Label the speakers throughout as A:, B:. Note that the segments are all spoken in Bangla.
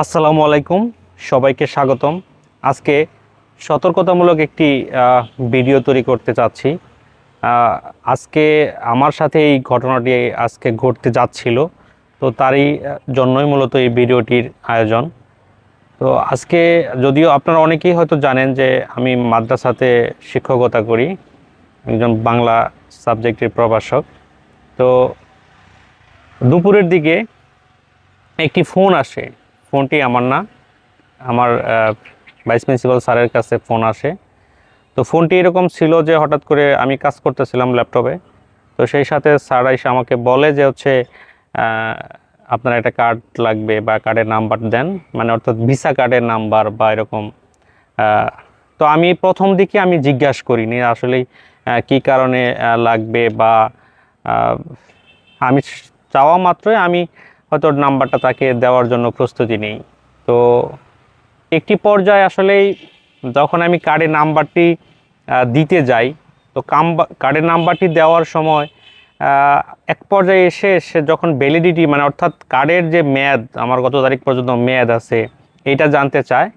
A: আসসালামু আলাইকুম, সবাইকে স্বাগতম। আজকে সতর্কতামূলক একটি ভিডিও তৈরি করতে চাচ্ছি। আজকে আমার সাথে এই ঘটনাটি আজকে ঘটতে যাচ্ছিল, তো তারই জন্যই মূলত এই ভিডিওটির আয়োজন। তো আজকে যদিও আপনারা অনেকেই হয়তো জানেন যে আমি মাদ্রাসাতে শিক্ষকতা করি, একজন বাংলা সাবজেক্টের প্রভাষক। তো দুপুরের দিকে একটি ফোন আসে ফোনটি আমার না। আমার ভাইস প্রিন্সিপাল স্যারের কাছে ফোন আসে। তো ফোনটি এরকম ছিল যে হঠাৎ করে আমি কাজ করতেছিলাম ল্যাপটপে। তো সেই সাথে স্যার এসে আমাকে বলে যে হচ্ছে আপনার একটা কার্ড লাগবে বা কার্ডের নাম্বার দেন। মানে অর্থাৎ ভিসা কার্ডের নাম্বার বা এরকম। তো আমি প্রথম দিকে আমি জিজ্ঞাসা করিনি আসলেই আহ, কী কারণে লাগবে বা আমি চাওয়া মাত্রই আমি হয়তো নাম্বারটা তাকে দেওয়ার জন্য প্রস্তুতি নেই। তো একটি পর্যায়ে আসলেই যখন আমি কার্ডের নাম্বারটি দিতে যাই, তো কাম্বা- কার্ডের নাম্বারটি দেওয়ার সময় এক পর্যায়ে এসে সে যখন ভ্যালিডিটি মানে অর্থাৎ কার্ডের যে মেয়াদ, আমার গত তারিখ পর্যন্ত মেয়াদ আছে এটা জানতে চায়,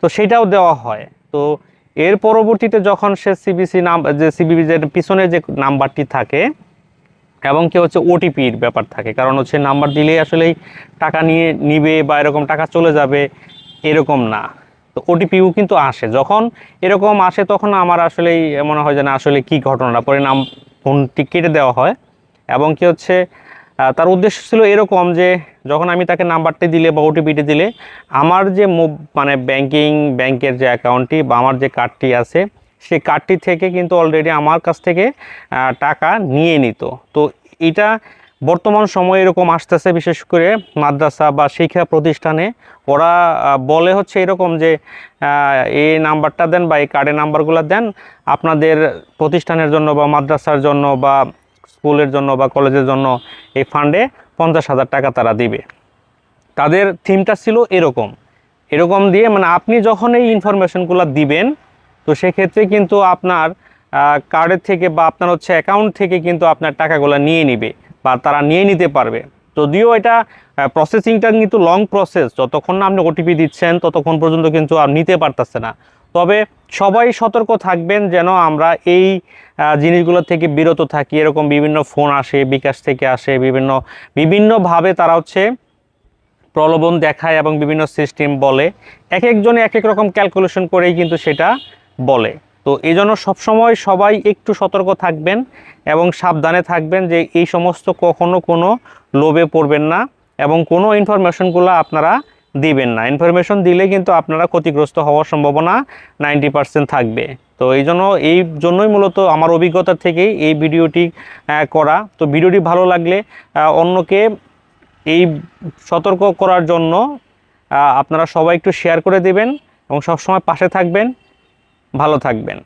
A: তো সেটাও দেওয়া হয়। তো এর পরবর্তীতে যখন সে সিবিসি নাম, যে সিবিবি যে পিছনে যে নাম্বারটি থাকে এবং কি হচ্ছে ওটিপির ব্যাপার থাকে। কারণ হচ্ছে নাম্বার দিলেই আসলেই টাকা নিয়ে নিবে বা এরকম টাকা চলে যাবে, এরকম না। তো ওটিপিও কিন্তু আসে। যখন এরকম আসে, তখন আমার আসলেই মনে হয় যে না, আসলে কি ঘটনা পরে নাম, ফোনটি কেটে দেওয়া হয়। এবং কি হচ্ছে তার উদ্দেশ্য ছিল এরকম যে, যখন আমি তাকে নাম্বারটি দিলে বা ওটিপিটি দিলে, আমার যে মানে ব্যাংকিং ব্যাংকের যে অ্যাকাউন্টটি বা আমার যে কার্ডটি আছে সেই কার্ডটি থেকে কিন্তু অলরেডি আমার কাছ থেকে টাকা নিয়ে নিত। তো এটা বর্তমান সময়ে এরকম আসতেছে, বিশেষ করে মাদ্রাসা বা শিক্ষা প্রতিষ্ঠানে। ওরা বলে হচ্ছে এরকম যে এই নাম্বারটা দেন বা এই কার্ডের নাম্বারগুলো দেন, আপনাদের প্রতিষ্ঠানের জন্য বা মাদ্রাসার জন্য বা স্কুলের জন্য বা কলেজের জন্য এই ফান্ডে পঞ্চাশ হাজার টাকা তারা দিবে। তাদের থিমটা ছিল এরকম। এরকম দিয়ে মানে আপনি যখন এই ইনফরমেশনগুলো দিবেন তো সেক্ষেত্রে কিন্তু আপনার কার্ডের থেকে বা আপনার হচ্ছে অ্যাকাউন্ট থেকে কিন্তু আপনার টাকাগুলো নিয়ে নিবে বা তারা নিয়ে নিতে পারবে। যদিও এটা প্রসেসিংটা কিন্তু লং প্রসেস যতক্ষণ না আপনি ওটিপি দিচ্ছেন ততক্ষণ পর্যন্ত কিন্তু আর নিতে পারতেছে না। তবে সবাই সতর্ক থাকবেন যেন আমরা এই জিনিসগুলো থেকে বিরত থাকি। এরকম বিভিন্ন ফোন আসে, বিকাশ থেকে আসে, বিভিন্ন, বিভিন্নভাবে তারা হচ্ছে প্রলোভন দেখায় এবং বিভিন্ন সিস্টেম বলে। এক একজনে এক এক রকম ক্যালকুলেশন করেই কিন্তু সেটা বলে। তো এই জন্য সবসময় সবাই একটু সতর্ক থাকবেন এবং সাবধানে থাকবেন যে এই সমস্ত কখনো কোনো লোভে পড়বেন না এবং কোনো ইনফরমেশনগুলো আপনারা দিবেন না। ইনফরমেশন দিলে কিন্তু আপনারা ক্ষতিগ্রস্ত হওয়ার সম্ভাবনা নাইনটি পার্সেন্ট থাকবে। তো এই জন্য, এই জন্যই মূলত আমার অভিজ্ঞতা থেকেই এই ভিডিওটি করা। তো ভিডিওটি ভালো লাগলে অন্যকে এই সতর্ক করার জন্য আপনারা সবাই একটু শেয়ার করে দেবেন এবং সবসময় পাশে থাকবেন। ভালো থাকবেন।